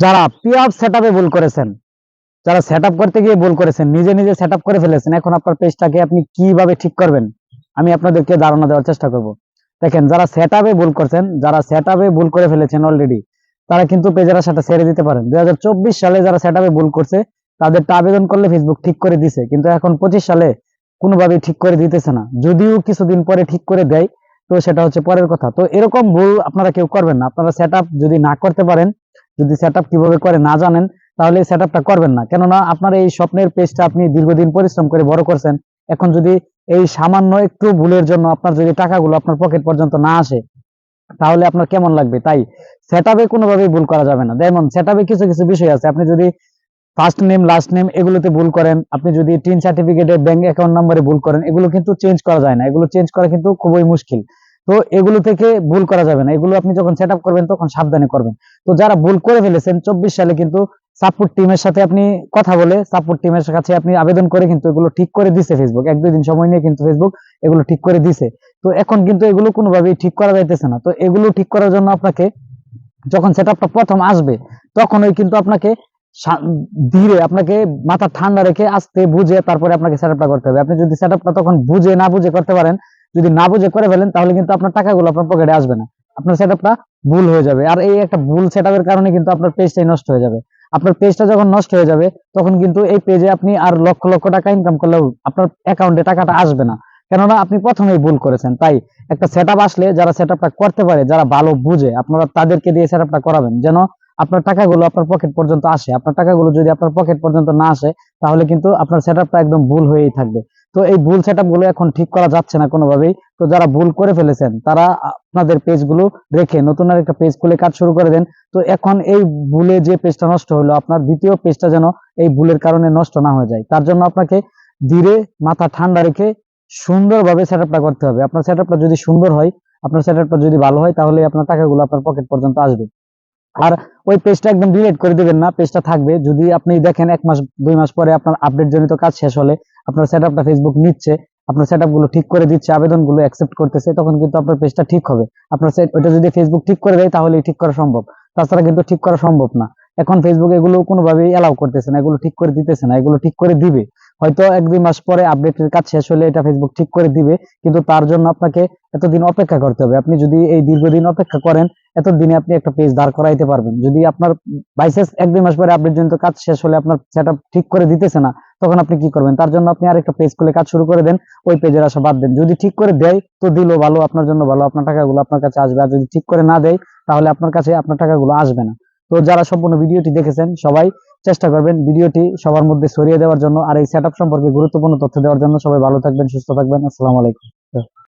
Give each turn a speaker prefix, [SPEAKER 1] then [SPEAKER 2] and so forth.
[SPEAKER 1] যারা পিআপ সেটআপে ভুল করেছেন, যারা সেটআপ করতে গিয়ে ভুল করেছেন, নিজে নিজে সেটআপ করে ফেলেছেন, এখন আপনার পেজটাকে আপনি কীভাবে ঠিক করবেন? আমি আপনাদেরকে ধারণা দেওয়ার চেষ্টা করব। দেখেন, যারা সেটআপে ভুল করছেন, যারা সেটআপে ভুল করে ফেলেছেন অলরেডি তারা কিন্তু পেজের আশাটা ছেড়ে দিতে পারেন। দুই সালে যারা সেটআপে ভুল করছে, তাদেরটা আবেদন করলে ফেসবুক ঠিক করে দিছে। কিন্তু এখন পঁচিশ সালে কোনোভাবেই ঠিক করে দিতেছে না। যদিও কিছুদিন পরে ঠিক করে দেয়, তো সেটা হচ্ছে পরের কথা। তো এরকম ভুল আপনারা কেউ করবেন না। আপনারা সেট যদি না করতে পারেন যদি সেট কীভাবে করে না জানেন, তাহলে এই সেট করবেন না। কেননা আপনার এই স্বপ্নের পেজটা আপনি দীর্ঘদিন পরিশ্রম করে বড় করছেন। এখন যদি এই সামান্য একটু ভুলের জন্য আপনার যদি টাকাগুলো আপনার পকেট পর্যন্ত না আসে, তাহলে আপনার কেমন লাগবে? তাই সেট আপে কোনোভাবেই ভুল করা যাবে না। যেমন সেট কিছু কিছু বিষয় আছে। আপনি যদি ফার্স্ট নেম লাস্ট নেম এগুলোতে ভুল করেন, আপনি যদি টিন সার্টিফিকেটে ব্যাংক অ্যাকাউন্ট নাম্বারে ভুল করেন, এগুলো কিন্তু চেঞ্জ করা যায় না। এগুলো চেঞ্জ করা কিন্তু খুবই মুশকিল। তো এগুলো থেকে ভুল করা যাবে না। এগুলো আপনি যখন সেট করবেন, তখন সাবধানে করবেন। তো যারা ভুল করে ফেলেছেন, চব্বিশ সালে কিন্তু সাপোর্ট টিমের সাথে আপনি কথা বলে সাপোর্ট টিমের কাছে আপনি আবেদন করে কিন্তু এগুলো ঠিক করে দিছে ফেসবুক এক, দুই দিন সময় নিয়ে কিন্তু ফেসবুক এগুলো ঠিক করে দিছে। তো এখন কিন্তু এগুলো কোনোভাবেই ঠিক করা যাইতেছে না। তো এগুলো ঠিক করার জন্য আপনাকে যখন সেট প্রথম আসবে, তখনই কিন্তু আপনাকে ধীরে আপনাকে মাথা ঠান্ডা রেখে আস্তে বুঝে তারপরে আপনাকে সেট করতে হবে। আপনি যদি সেট তখন বুঝে না বুঝে করতে পারেন যদি না বুঝে করে ফেলেন, তাহলে কিন্তু আপনার টাকাগুলো আপনার পকেটে আসবে না। আপনার সেট ভুল হয়ে যাবে। আর এই একটা ভুল সেট কারণে কিন্তু আপনার পেজটাই নষ্ট হয়ে যাবে। আপনার পেজটা যখন নষ্ট হয়ে যাবে, তখন কিন্তু এই পেজে আপনি আর লক্ষ লক্ষ টাকা ইনকাম করলেও আপনার অ্যাকাউন্টে টাকাটা আসবে না। কেননা আপনি প্রথমেই ভুল করেছেন। তাই একটা সেট আসলে যারা সেট করতে পারে, যারা ভালো বুঝে, আপনারা তাদেরকে দিয়ে সেট করাবেন। যেন আপনার টাকাগুলো আপনার পকেট পর্যন্ত আসে। আপনার টাকাগুলো যদি আপনার পকেট পর্যন্ত না আসে, তাহলে কিন্তু আপনার সেট একদম ভুল হয়েই থাকবে। তো এই ভুল সেটগুলো এখন ঠিক করা যাচ্ছে না কোনোভাবেই। তো যারা ভুল করে ফেলেছেন, তারা আপনাদের পেজগুলো রেখে নতুন আর একটা পেজ খুলে কাজ শুরু করে দেন। তো এখন এই ভুলে যে পেজটা নষ্ট হলো, আপনার দ্বিতীয় পেজটা যেন এই ভুলের কারণে নষ্ট না হয়ে যায়। তার জন্য আপনাকে ধীরে মাথা ঠান্ডা রেখে সুন্দরভাবে সেট আপটা করতে হবে। আপনার সেট আপটা যদি সুন্দর হয়, আপনার সেট আপটা যদি ভালো হয়, তাহলে আপনার টাকাগুলো আপনার পকেট পর্যন্ত আসবে। আর ওই পেজটা একদম ডিলিট করে দিবেন না পেজটা থাকবে। যদি আপনি দেখেন এক মাস, দুই মাস পরে আপনার আপডেট জনিত কাজ শেষ হলে, আপনার সেট আপটা ফেসবুক নিচ্ছে, আপনার সেটগুলো ঠিক করে দিচ্ছে, আবেদনগুলো অ্যাকসেপ্ট করতেছে, তখন কিন্তু আপনার পেজটা ঠিক হবে। আপনার ওইটা যদি ফেসবুক ঠিক করে দেয় তাহলে ঠিক করা সম্ভব। তাছাড়া কিন্তু ঠিক করা সম্ভব না। এখন ফেসবুক এগুলো কোনোভাবেই এলাও করতেছে না, এগুলো ঠিক করে দিতেছে না, এগুলো ঠিক করে দিবে। হয়তো এক, দুই মাস পরে আপডেটের কাজ শেষ হলে এটা ফেসবুক ঠিক করে দিবে, কিন্তু তার জন্য আপনাকে এতদিন অপেক্ষা করতে হবে। আপনি যদি এই দীর্ঘদিন অপেক্ষা করেন এতদিনে আপনি একটা পেজ দাঁড় করাইতে পারবেন। যদি আপনার বাইসেস এক, দুই মাস পরে আপডেট জনিত কাজ শেষ হলে আপনার সেট ঠিক করে দিতেছে না, তখন আপনি কি করবেন? তার জন্য আপনি আরেকটা পেজ খুলে কাজ শুরু করে দেন, ওই পেজের আশা বাদ দেন। যদি ঠিক করে দেয়, তো দিলো ভালো, আপনার জন্য ভালো, আপনার টাকাগুলো আপনার কাছে আসবে। আর যদি ঠিক করে না দেয়, তাহলে আপনার কাছে আপনার টাকাগুলো আসবে না। তো যারা সম্পূর্ণ ভিডিওটি দেখেছেন, সবাই চেষ্টা করবেন ভিডিওটি সবার মধ্যে ছড়িয়ে দেওয়ার জন্য আর এই সেট সম্পর্কে গুরুত্বপূর্ণ তথ্য দেওয়ার জন্য সবাই ভালো থাকবেন, সুস্থ থাকবেন। আসসালামু আলাইকুম।